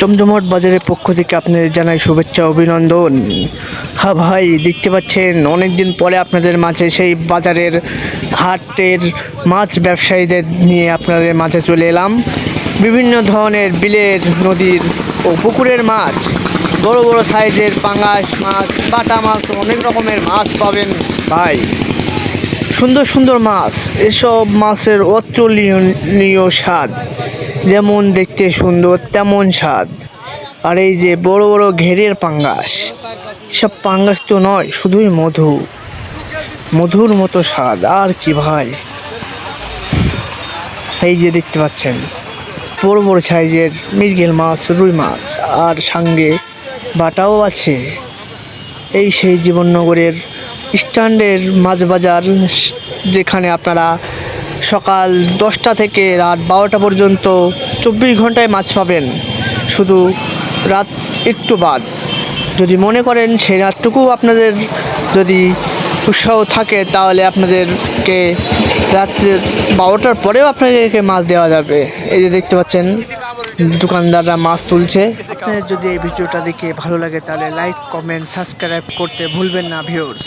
জমজমট বাজারের পক্ষ থেকে আপনাদের জানাই শুভেচ্ছা, অভিনন্দন। হ্যাঁ ভাই, দেখতে পাচ্ছেন অনেক দিন পরে আপনাদের মাঝে সেই বাজারের হাটের মাছ ব্যবসায়ীদের নিয়ে আপনাদের মাঝে চলে এলাম। বিভিন্ন ধরনের বিলের, নদীর ও পুকুরের মাছ, বড় বড় সাইজের পাঙ্গাস মাছ, কাটা মাছ অনেক রকমের মাছ পাবেন ভাই। সুন্দর সুন্দর মাছ, এসব মাছের অতুলনীয় স্বাদ। যেমন দেখতে সুন্দর, তেমন স্বাদ। আর এই যে বড় বড় ঘেরের পাঙ্গাস, সব পাঙ্গাস তো নয়, শুধুই মধু। মধুর মতো স্বাদ, আর কি ভাই। এই যে দেখতে পাচ্ছেন, বড় বড় সাইজের মৃগেল মাছ, রুই মাছ, আর সঙ্গে বাটাও আছে। এই সেই জীবননগরের স্ট্যান্ডের মাছ বাজার, যেখানে আপনারা সকাল দশটা থেকে রাত বারোটা পর্যন্ত চব্বিশ ঘন্টায় মাছ পাবেন। শুধু রাত একটু বাদ। যদি মনে করেন সেই রাতটুকু আপনাদের যদি উৎসাহ থাকে, তাহলে আপনাদেরকে রাত্রের বারোটার পরেও আপনাদেরকে মাছ দেওয়া যাবে। এই যে দেখতে পাচ্ছেন, দোকানদাররা মাছ তুলছে। আপনাদের যদি এই ভিডিওটা দেখে ভালো লাগে, তাহলে লাইক কমেন্ট সাবস্ক্রাইব করতে ভুলবেন না ভিউর্স